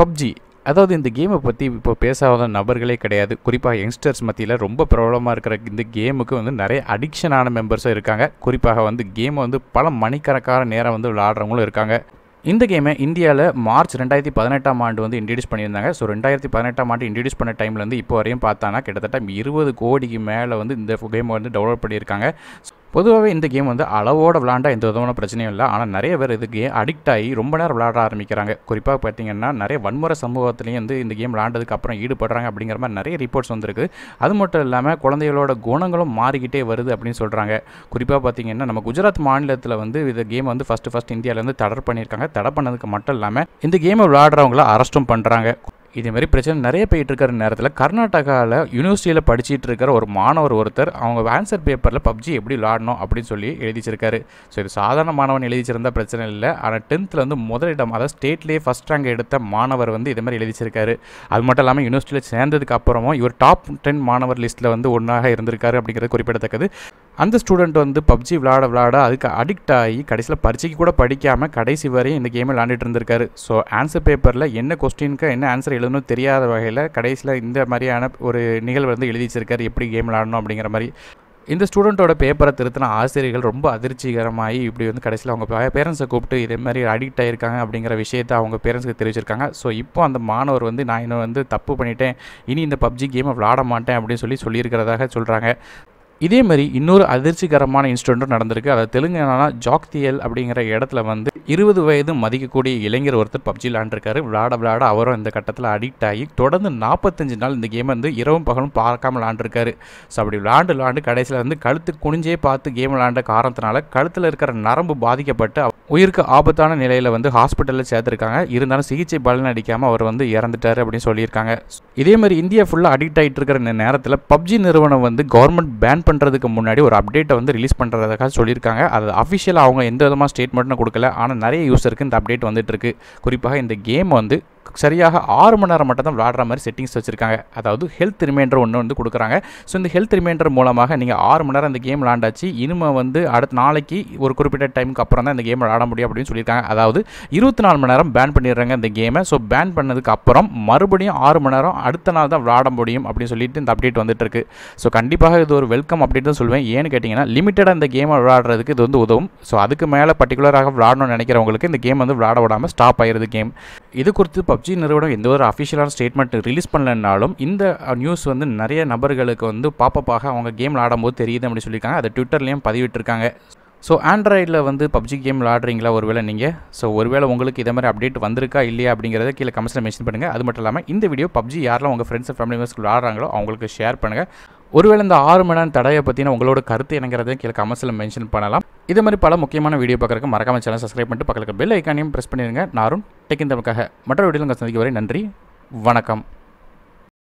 PUBG அதாவது இந்த கேமை பற்றி இப்போ பேசாத நபர்களே கிடையாது. குறிப்பாக யங்ஸ்டர்ஸ் மத்தியில் ரொம்ப பிரபலமாக இருக்கிற இந்த கேமுக்கு வந்து நிறைய அடிக்ஷனான மெம்பர்ஸும் இருக்காங்க. குறிப்பாக வந்து கேமை வந்து பல மணிக்கணக்கான நேரம் வந்து விளாடுறவங்களும் இருக்காங்க. இந்த கேமை இந்தியாவில் மார்ச் ரெண்டாயிரத்தி பதினெட்டாம் ஆண்டு வந்து இன்ட்ரடியூஸ் பண்ணியிருந்தாங்க. ஸோ ரெண்டாயிரத்தி பதினெட்டாம் ஆண்டு இன்ட்ரடியூஸ் பண்ண டைம்லேருந்து இப்போ வரையும் பார்த்தானா கிட்டத்தட்ட இருபது கோடிக்கு மேலே வந்து இந்த கேமை வந்து டெவலப் பண்ணியிருக்காங்க. பொதுவாகவே இந்த கேம் வந்து அளவோட விளாண்டா எந்த விதமான பிரச்சனையும் இல்லை. ஆனால் நிறைய பேர் இது கேம் அடிக்ட் ஆகி ரொம்ப நேரம் விளாட ஆரம்பிக்கிறாங்க. குறிப்பாக பார்த்தீங்கன்னா நிறைய வன்முறை சமூகத்துலேயும் வந்து இந்த கேம் விளாண்டதுக்கு அப்புறம் ஈடுபடுறாங்க அப்படிங்கிற மாதிரி நிறைய ரிப்போர்ட்ஸ் வந்திருக்கு. அது மட்டும் இல்லாமல் குழந்தைகளோட குணங்களும் மாறிக்கிட்டே வருது அப்படின்னு சொல்கிறாங்க குறிப்பாக பார்த்தீங்கன்னா நம்ம குஜராத் மாநிலத்தில் வந்து இந்த கேம் வந்து ஃபஸ்ட்டு ஃபஸ்ட் இந்தியாவிலேருந்து தடர் பண்ணியிருக்காங்க. தடை பண்ணதுக்கு மட்டும் இல்லாமல் இந்த கேமை விளாடுறவங்கள அரெஸ்ட்டும் பண்ணுறாங்க இதேமாதிரி பிரச்சனை நிறைய போயிட்டு இருக்கிற நேரத்தில் கர்நாடகாவில் யூனிவர்சிட்டியில் படிச்சுட்டு இருக்கிற ஒரு மாணவர் ஒருத்தர் அவங்க ஆன்சர் பேப்பரில் பப்ஜி எப்படி விளாடணும் அப்படின்னு சொல்லி எழுதிச்சிருக்காரு. ஸோ இது சாதாரண மாணவன் எழுதிச்சிருந்தா பிரச்சனை இல்லை. ஆனால் டென்த்தில் வந்து முதலிடம் அதாவது ஸ்டேட்லேயே ஃபஸ்ட் ரேங்க் எடுத்த மாணவர் வந்து இதே மாதிரி எழுதிச்சிருக்காரு. அது மட்டும் இல்லாமல் யூனிவர்சிட்டியில் சேர்ந்ததுக்கு அப்புறமும் இவர் டாப் டென் மாணவர் லிஸ்ட்டில் வந்து ஒன்றாக இருந்திருக்காரு அப்படிங்கிறது குறிப்பிடத்தக்கது. அந்த ஸ்டூடெண்ட் வந்து பப்ஜி விளாட விளாட அதுக்கு அடிக்ட் ஆகி கடைசியில் பரீட்சைக்கு கூட படிக்காமல் கடைசி வரையும் இந்த கேமை விளாண்டுட்டு இருந்திருக்காரு. ஸோ ஆன்சர் பேப்பரில் என்ன கொஸ்டினுக்கு என்ன ஆன்சர் எழுதணும் தெரியாத வகையில் கடைசியில் இந்த மாதிரியான ஒரு நிகழ்வு வந்து எழுதி வச்சிருக்காரு. எப்படி கேம் விளாடணும் அப்படிங்கிற மாதிரி. இந்த ஸ்டூடெண்ட்டோட பேப்பரை திருத்தின ஆசிரியர்கள் ரொம்ப அதிர்ச்சிகரமாகி இப்படி வந்து கடைசியில் அவங்க பேரண்ட்ஸை கூப்பிட்டு இதே மாதிரி அடிக்ட் ஆகிருக்காங்க அப்படிங்கிற விஷயத்தை அவங்க பேரண்ட்ஸ்க்கு தெரிவிச்சிருக்காங்க. ஸோ இப்போ அந்த மாணவர் வந்து நான் இன்னும் வந்து தப்பு பண்ணிட்டேன். இனி இந்த பப்ஜி கேமை விளாட மாட்டேன் அப்படின்னு சொல்லி சொல்லியிருக்கிறதாக சொல்கிறாங்க இதே மாதிரி இன்னொரு அதிர்ச்சிகரமான இன்சிடென்ட்டும் நடந்திருக்கு. அதாவது தெலுங்கானா ஜாக்தியல் அப்படிங்கிற இடத்துல வந்து இருபது வயது மதிக்கக்கூடிய இளைஞர் ஒருத்தர் பப்ஜி விளாண்டுருக்காரு விளாட விளாட அவரும் இந்த கட்டத்தில் அடிக்ட் ஆகி தொடர்ந்து நாற்பத்தஞ்சு நாள் இந்த கேம் வந்து இரவும் பகலும் பார்க்காம விளாண்டுருக்காரு ஸோ அப்படி விளாண்டு விளாண்டு கடைசியில் வந்து கழுத்து குனிஞ்சே பார்த்து கேம் விளாண்ட காரணத்தினால கழுத்தில் இருக்கிற நரம்பு பாதிக்கப்பட்டு உயிருக்கு ஆபத்தான நிலையில் வந்து ஹாஸ்பிட்டலில் சேர்த்துருக்காங்க. இருந்தாலும் சிகிச்சை பலன் அடிக்காமல் அவர் வந்து இறந்துட்டார் அப்படின்னு சொல்லியிருக்காங்க. இதே மாதிரி இந்தியா ஃபுல்லாக அடிக்ட் ஆகிட்டு இருக்கிற நேரத்தில் பப்ஜி நிறுவனம் வந்து கவர்மெண்ட் பேன் பண்ணுறதுக்கு முன்னாடி ஒரு அப்டேட்டை வந்து ரிலீஸ் பண்ணுறதுக்காக சொல்லியிருக்காங்க. அது அஃபிஷியலாக அவங்க எந்த விதமாக ஸ்டேட்மெண்ட்டும் கொடுக்கல. ஆனால் நிறைய யூஸருக்கு இந்த அப்டேட் வந்துட்டு இருக்கு. குறிப்பாக இந்த கேம் வந்து சரியாக ஆறு மணி நேரம் மட்டும் தான் விளாடுற மாதிரி செட்டிங்ஸ் வச்சுருக்காங்க. அதாவது ஹெல்த் ரிமைண்டர் ஒன்று வந்து கொடுக்குறாங்க. ஸோ இந்த ஹெல்த் ரிமைண்டர் மூலமாக நீங்கள் ஆறு மணி நேரம் இந்த கேம் விளாண்டாச்சு இனிமே வந்து அடுத்த நாளைக்கு ஒரு குறிப்பிட்ட டைமுக்கு அப்புறம் தான் இந்த கேம் விளாட முடியும் அப்படின்னு சொல்லியிருக்காங்க. அதாவது இருபத்தி நாலு மணி நேரம் பேன் பண்ணிடுறாங்க இந்த கேமை ஸோ பேன் பண்ணதுக்கு அப்புறம் மறுபடியும் ஆறு மணி நேரம் அடுத்த நாள் தான் விளாட முடியும் அப்படின்னு சொல்லிட்டு இந்த அப்டேட் வந்துட்டு இருக்கு. ஸோ கண்டிப்பாக இது ஒரு வெல்கம் அப்டேட் தான் சொல்லுவேன் ஏன்னு கேட்டிங்கன்னா லிமிட்டடாக இந்த கேமை விளாடுறதுக்கு இது வந்து உதவும். ஸோ அதுக்கு மேலே பர்டிகுலராக விளாடணும்னு நினைக்கிறவங்களுக்கு இந்த கேம் வந்து விளாட விடாமல் ஸ்டாப் ஆயிருது கேம் இது குறித்து பப்ஜி நிறுவனம் எந்த ஒரு அஃபிஷியலான ஸ்டேட்மெண்ட் ரிலீஸ் பண்ணலனாலும் இந்த uh, நியூஸ் வந்து நிறைய நபர்களுக்கு வந்து பாப்பப்பாக அவங்க கேம் விளாடும்போது தெரியுது அப்படின்னு சொல்லியிருக்காங்க. அதை ட்விட்டர்லேயும் பதிவிட்டிருக்காங்க. ஸோ ஆண்ட்ராய்டில் வந்து பப்ஜி கேம் விளாடுறீங்களா ஒருவேளை நீங்கள் ஸோ ஒருவேளை உங்களுக்கு இதே மாதிரி அப்டேட் வந்திருக்கா இல்லையா அப்படிங்கிறத கீழே கமெண்ட்ஸில் மென்ஷன் பண்ணுங்கள் அது மட்டும் இல்லாமல் இந்த வீடியோ பப்ஜி யாரெல்லாம் உங்கள் ஃப்ரெண்ட்ஸ் ஃபேமிலி மெம்பர்ஸ் விளாட்றாங்களோ அவங்களுக்கு ஷேர் பண்ணுங்கள் ஒருவேளை இந்த ஆறு மணி நேரம் தடையை பற்றின உங்களோட கருத்து எனங்கிறதையும் கீழே கமெண்ட்ஸில் மென்ஷன் பண்ணலாம். இது மாதிரி பல முக்கியமான வீடியோ பார்க்குறக்கு மறக்காம சேனல் சப்ஸ்கிரைப் பண்ணிட்டு பக்கத்தில் பெல் ஐக்கானையும் ப்ரெஸ் பண்ணிடுங்க. நாரும் டெக்கின் தமிழுக்காக மற்ற வீடியோவில் உங்கள் சந்திக்க வரை நன்றி வணக்கம்.